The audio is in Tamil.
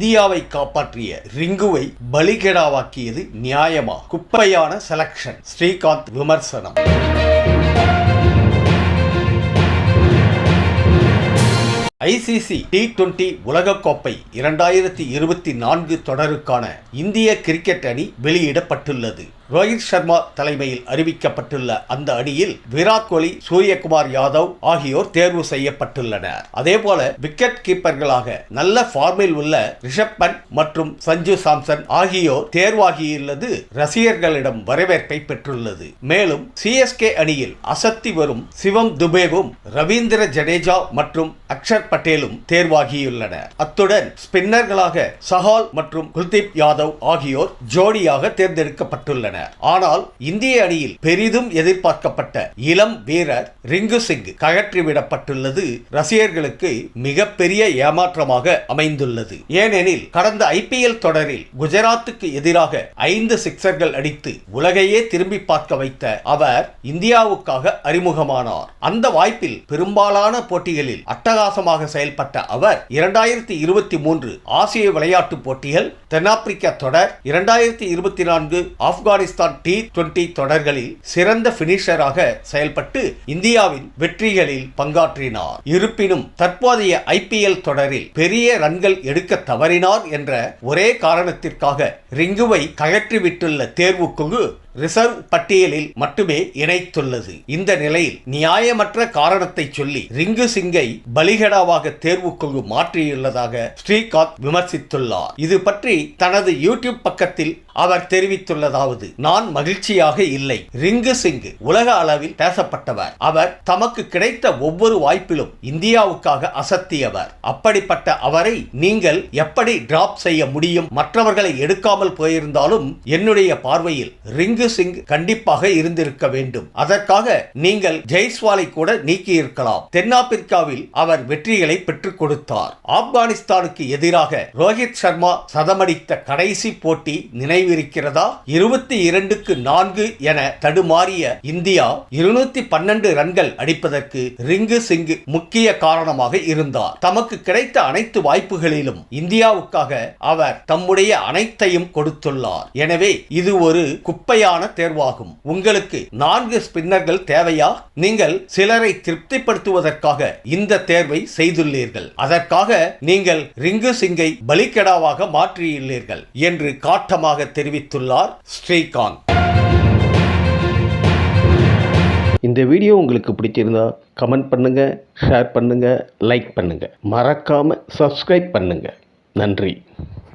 இந்தியாவை காப்பாற்றிய ரிங்குவை பலிகெடாவாக்கியது நியாயமா? குப்பையான செலக்ஷன் ஸ்ரீகாந்த் விமர்சனம். ஐசிசி டி டுவெண்டி உலகக்கோப்பை இரண்டாயிரத்தி இருபத்தி நான்கு தொடருக்கான இந்திய கிரிக்கெட் அணி வெளியிடப்பட்டுள்ளது. ரோஹித் சர்மா தலைமையில் அறிவிக்கப்பட்டுள்ள அந்த அணியில் விராட் கோலி சூரியகுமார் யாதவ் ஆகியோர் தேர்வு செய்யப்பட்டுள்ளனர். அதேபோல விக்கெட் கீப்பர்களாக நல்ல ஃபார்மில் உள்ள ரிஷப் பண்ட் மற்றும் சஞ்சு சாம்சன் ஆகியோர் தேர்வாகியுள்ளது ரசிகர்களிடம் வரவேற்பை பெற்றுள்ளது. மேலும் சிஎஸ்கே அணியில் அசத்தி வரும் சிவம் துபேவும் ரவீந்திர ஜடேஜா மற்றும் அக்ஷர் பட்டேலும் தேர்வாகியுள்ளனர். அத்துடன் ஸ்பின்னர்களாக சஹால் மற்றும் குல்தீப் யாதவ் ஆகியோர் ஜோடியாக தேர்ந்தெடுக்கப்பட்டுள்ளனர். ஆனால் இந்திய அணியில் பெரிதும் எதிர்பார்க்கப்பட்ட இளம் வீரர் ரிங்கு சிங் கழற்றிவிடப்பட்டுள்ளது ரசிகர்களுக்கு மிகப்பெரிய ஏமாற்றமாக அமைந்துள்ளது. ஏனெனில் கடந்த ஐபிஎல் தொடரில் குஜராத்துக்கு எதிராக ஐந்து சிக்சர்கள் அடித்து உலகையே திரும்பி பார்க்க வைத்த அவர் இந்தியாவுக்காக அறிமுகமானார். அந்த வாய்ப்பில் பெரும்பாலான போட்டிகளில் அட்டகாசமாக செயல்பட்ட அவர் இரண்டாயிரத்தி இருபத்தி மூன்று ஆசிய விளையாட்டுப் போட்டிகள் தென்னாப்பிரிக்க தொடர் இரண்டாயிரத்தி இருபத்தி நான்கு ஆப்கானிஸ்தான் டி டுவெண்டி தொடர்களில் சிறந்த பினிஷராக செயல்பட்டு இந்தியாவின் வெற்றிகளில் பங்காற்றினார். இருப்பினும் தற்போதைய ஐபிஎல் தொடரில் பெரிய ரன்கள் எடுக்க தவறினார் என்ற ஒரே காரணத்திற்காக ரிங்குவை கயற்றிவிட்டுள்ள தேர்வு குழு ரிசர்வ் பட்டியலில் மட்டுமே இணைத்துள்ளது. இந்த நிலையில் நியாயமற்ற காரணத்தை சொல்லி ரிங்கு சிங்கை பலிகடாவாக தேர்வுக்குழு மாற்றியுள்ளதாக ஸ்ரீகாந்த் விமர்சித்துள்ளார். இது பற்றி தனது யூடியூப் பக்கத்தில் அவர் தெரிவித்துள்ளதாவது நான் மகிழ்ச்சியாக இல்லை. ரிங்கு சிங் உலக அளவில் பேசப்பட்டவர். அவர் தமக்கு கிடைத்த ஒவ்வொரு வாய்ப்பிலும் இந்தியாவுக்காக அசத்தியவர். அப்படிப்பட்ட அவரை நீங்கள் எப்படி டிராப் செய்ய முடியும்? மற்றவர்களை எடுக்காமல் போயிருந்தாலும் என்னுடைய பார்வையில் ரிங்கு சிங் கண்டிப்பாக இருந்திருக்க வேண்டும். அதற்காக நீங்கள் ஜெய்ஸ்வாலை கூட நீக்கி இருக்கலாம் தென்னாப்பிரிக்காவில் அவர் வெற்றிகளை பெற்றுக் கொடுத்தார். ஆப்கானிஸ்தானுக்கு எதிராக ரோஹித் சர்மா சதமடித்த கடைசி போட்டி நினைவிருக்கிறதா? இருபத்தி இரண்டுக்கு நான்கு என தடுமாறிய இந்தியா இருநூத்தி பன்னெண்டு ரன்கள் அடிப்பதற்கு ரிங்கு சிங் முக்கிய காரணமாக இருந்தார். தமக்கு கிடைத்த அனைத்து வாய்ப்புகளிலும் இந்தியாவுக்காக அவர் தம்முடைய அனைத்தையும் கொடுத்துள்ளார். எனவே இது ஒரு முறையான தேர்வாகும். உங்களுக்கு நான்கு ஸ்பின்னர்கள் தேவையா? நீங்கள் சிலரை திருப்திப்படுத்துவதற்காக இந்த தேர்வை செய்துள்ளீர்கள். அதற்காக நீங்கள் ரிங்கு சிங்கை பலிக்கடாவாக மாற்றியுள்ளீர்கள் என்று காட்டமாக தெரிவித்துள்ளார் ஸ்ரீகாந்த். இந்த வீடியோ உங்களுக்கு பிடிச்சிருந்தா கமெண்ட் பண்ணுங்கள் ஷேர் பண்ணுங்கள் லைக் பண்ணுங்கள் மறக்காமல் சப்ஸ்கிரைப் பண்ணுங்கள் நன்றி.